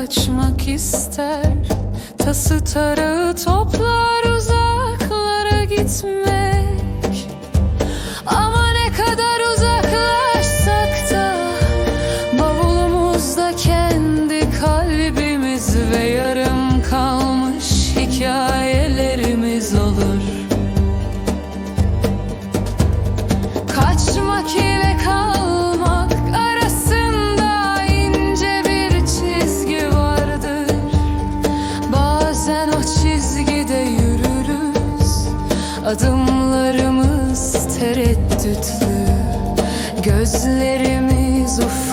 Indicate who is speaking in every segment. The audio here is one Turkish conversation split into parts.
Speaker 1: kaçmak ister. Tası tarağı toplar uzaklara gitmek. Ama ne kadar uzaklaşsak da Bavulumuzda kendi kalbimiz ve yarım Sen o çizgide yürürüz. Adımlarımız tereddütlü. Gözlerimiz ufak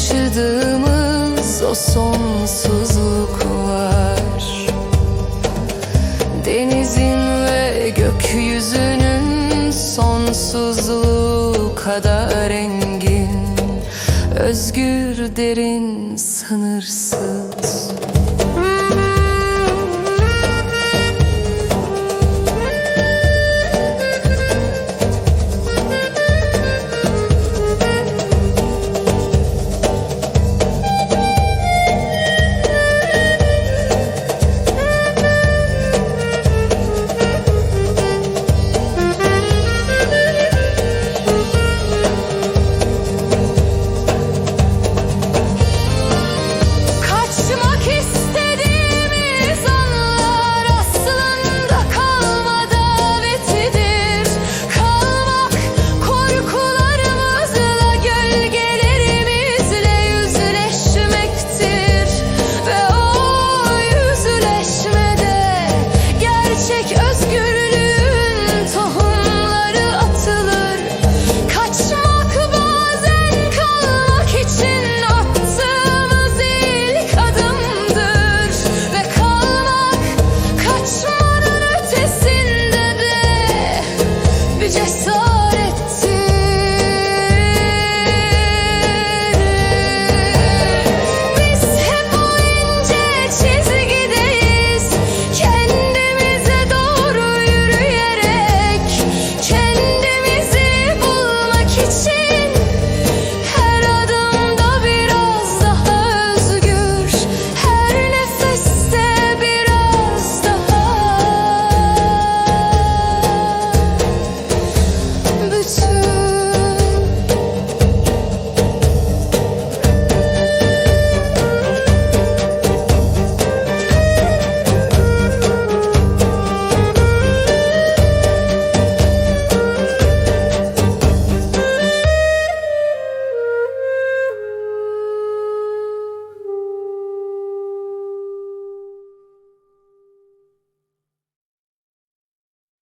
Speaker 1: yaşadığımız o sonsuzluklar. Denizin ve gökyüzünün sonsuzluğu kadar engin Özgür derin sınırsız. Müzik